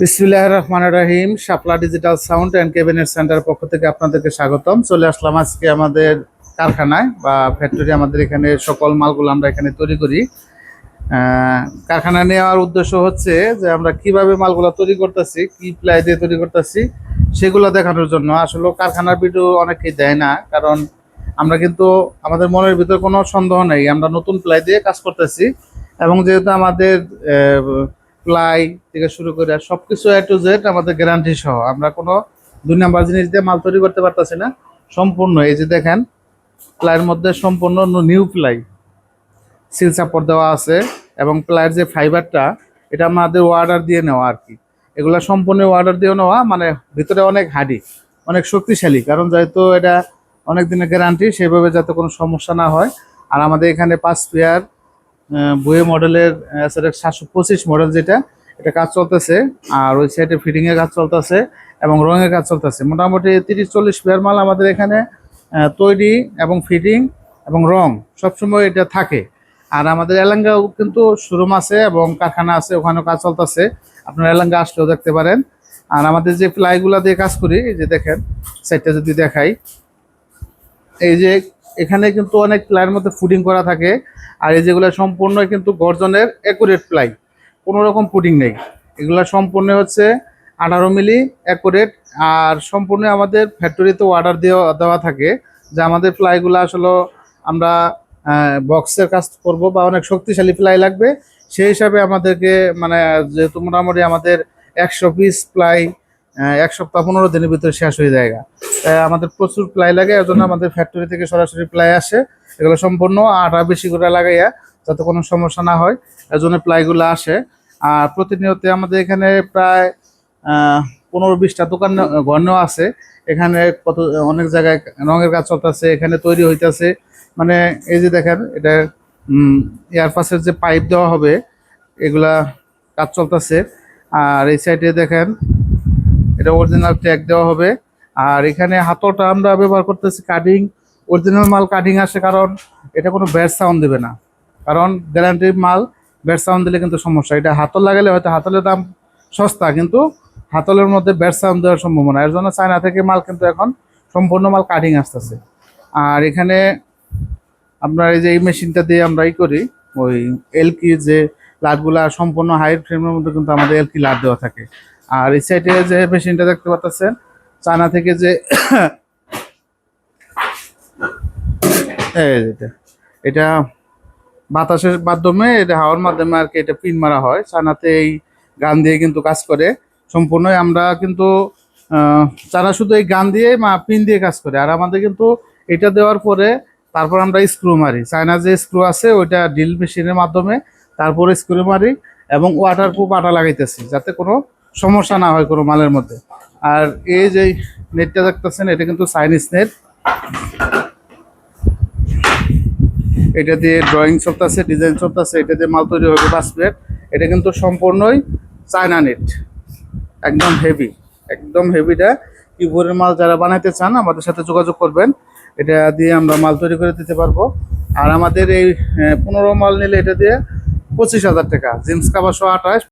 বিসমিল্লাহ রহমান রাহিম, Shapla digital sound and cabinet centre পক্ষ থেকে আপনাদেরকে স্বাগতম। চলে আসলাম আজকে আমাদের কারখানায় বা ফ্যাক্টরি আমাদের এখানে সকল মালগুলো আমরা এখানে তৈরি করি। কারখানা নেওয়ার উদ্দেশ্য হচ্ছে যে আমরা কীভাবে মালগুলো তৈরি করতেছি, কি প্লাই দিয়ে তৈরি করতেছি, সেগুলো দেখানোর জন্য। আসলে কারখানার ভিডিও অনেকেই দেয় না, কারণ আমরা কিন্তু আমাদের মনের ভিতরে কোনো সন্দেহ নেই। আমরা নতুন প্লাই দিয়ে কাজ করতেছি এবং যেহেতু আমাদের প্লাই থেকে শুরু করে সব কিছু এ টু জেড আমাদের গ্যারান্টি সহ। আমরা কোনো দুই নাম্বার জিনিস দিয়ে মাল তৈরি করতে পারতেছি না। সম্পূর্ণ, এই যে দেখেন প্লাইয়ের মধ্যে সম্পূর্ণ নিউ প্লাই সিল সাপোর্ট দেওয়া আছে এবং প্লাইয়ের যে ফাইবারটা এটা আমাদের অর্ডার দিয়ে নেওয়া আর কি। এগুলো সম্পূর্ণ অর্ডার দিয়ে নেওয়া মানে ভিতরে অনেক হাডি অনেক শক্তিশালী। কারণ যেহেতু এটা অনেক দিনের গ্যারান্টি সেভাবে যাতে কোনো সমস্যা না হয়। আর আমাদের এখানে পাঁচ পেয়ার বইয়ে মডেলের সাতশো পঁচিশ মডেল যেটা, এটা কাজ চলতেছে। আর ওই সাইডে ফিটিং এর কাজ চলতেছে এবং রঙের কাজ চলতেছে। মোটামুটি তিরিশ চল্লিশ পেয়ার মাল আমাদের এখানে তৈরি এবং ফিটিং এবং রং সবসময় এটা থাকে। আর আমাদের এলাঙ্গাও কিন্তু শোরুম আছে এবং কারখানা আছে, ওখানেও কাজ চলতেছে। আপনারা এলাঙ্গা আসলেও দেখতে পারেন। আর আমাদের যে প্লাইগুলা দিয়ে কাজ করি, এই যে দেখেন সাইডটা যদি দেখাই। এই যে এখানে কিন্তু অনেক প্লাইয়ের মধ্যে ফুডিং করা থাকে। আর এই যেগুলো সম্পূর্ণ কিন্তু গর্জনের একুরেট প্লাই। কোনো রকম ফুডিং নেই। এগুলো সম্পূর্ণ হচ্ছে আঠারো মিলি একুরেট আর সম্পূর্ণ আমাদের ফ্যাক্টরিতে অর্ডার দেওয়া দেওয়া থাকে যে আমাদের প্লাইগুলো আসলে আমরা বক্সের কাজ করব বা অনেক শক্তিশালী প্লাই লাগবে। সেই হিসাবে আমাদেরকে মানে যেহেতু মোটামুটি আমাদের একশো পিস প্লাই এক সপ্তাহ, পনেরো দিনের ভিতরে শেষ হয়ে যায় আমাদের প্রচুর প্লাই লাগে এর জন্য আমাদের ফ্যাক্টরি থেকে সরাসরি প্লাই আসে। এগুলো সম্পূর্ণ আটা বেশি করে লাগাইয়া যাতে কোনো সমস্যা না হয় এর জন্য প্লাইগুলো আসে। আর প্রতিনিয়ত আমাদের এখানে প্রায় পনেরো বিশটা দোকান গণ্য আছে। এখানে কত, অনেক জায়গায় রঙের কাজ চলতেছে, এখানে তৈরি হইতেছে। মানে এই যে দেখেন, এটা এয়ারপাসের যে পাইপ দেওয়া হবে, এগুলা কাজ চলতেছে। আর এই সাইডে দেখেন এটা অরিজিনাল ট্যাগ দেওয়া হবে। আর এখানে হাতলটা আমরা ব্যবহার করতেছি কাটিং অরিজিনাল মাল কাটিং আসে কারণ এটা কোনো ব্যাড সাউন্ড দেবে না। কারণ গ্যারান্টির মাল ব্যাড সাউন্ড দিলে কিন্তু সমস্যা। এটা হাতল লাগালে হয়তো হাতলের দাম সস্তা, কিন্তু হাতলের মধ্যে ব্যাড সাউন্ড দেওয়ার সম্ভাবনা। এর জন্য চায়না থেকে মাল কিন্তু এখন সম্পূর্ণ মাল কাটিং আসতেছে। আর এখানে আপনার এই যে এই মেশিনটা দিয়ে আমরা ই করি, ওই এলকি যে লাটগুলা সম্পূর্ণ হাই ফ্রেমের মধ্যে কিন্তু আমাদের এলকি লাট দেওয়া থাকে। আর এই সাইডে যে মেশিনটা দেখতে পাচ্ছেন চায়না থেকে যে এটা এটা বাতাসের মাধ্যমে, এটা হাওয়ার মাধ্যমে আর কি এটা পিন মারা হয়। চায়নাতে এই গান দিয়ে কিন্তু কাজ করে। সম্পূর্ণই আমরা কিন্তু চায়না শুধু এই গান দিয়ে পিন দিয়ে কাজ করে। আর আমাদের কিন্তু এটা দেওয়ার পরে তারপর আমরা স্ক্রু মারি। চায়না যে স্ক্রু আছে, ওইটা ড্রিল মেশিনের মাধ্যমে তারপরে স্ক্রু মারি এবং ওয়াটার প্রুফ আটা লাগাইতেছি, যাতে কোনো সমস্যা না হয় কোনো মালের মধ্যে। আর এই যে নেটটা দেখতেছেন, এটা কিন্তু চাইনিজ নেট। এটা দিয়ে ড্রয়িং চলতেছে ডিজাইন চলতেছে, এটা দিয়ে মাল তৈরি হবে পাঁচ প্লেট এটা কিন্তু সম্পূর্ণই চায়না নেট। একদম হেভি একদম হেভিটা কিবোর্ডের মাল যারা বানাইতে চান, আমাদের সাথে যোগাযোগ করবেন। এটা দিয়ে আমরা মাল তৈরি করে দিতে পারব। আর আমাদের এই পনেরো মাল নিলে এটা দিয়ে পঁচিশ হাজার টাকা। জিন্স কাবার সহ আঠাশ।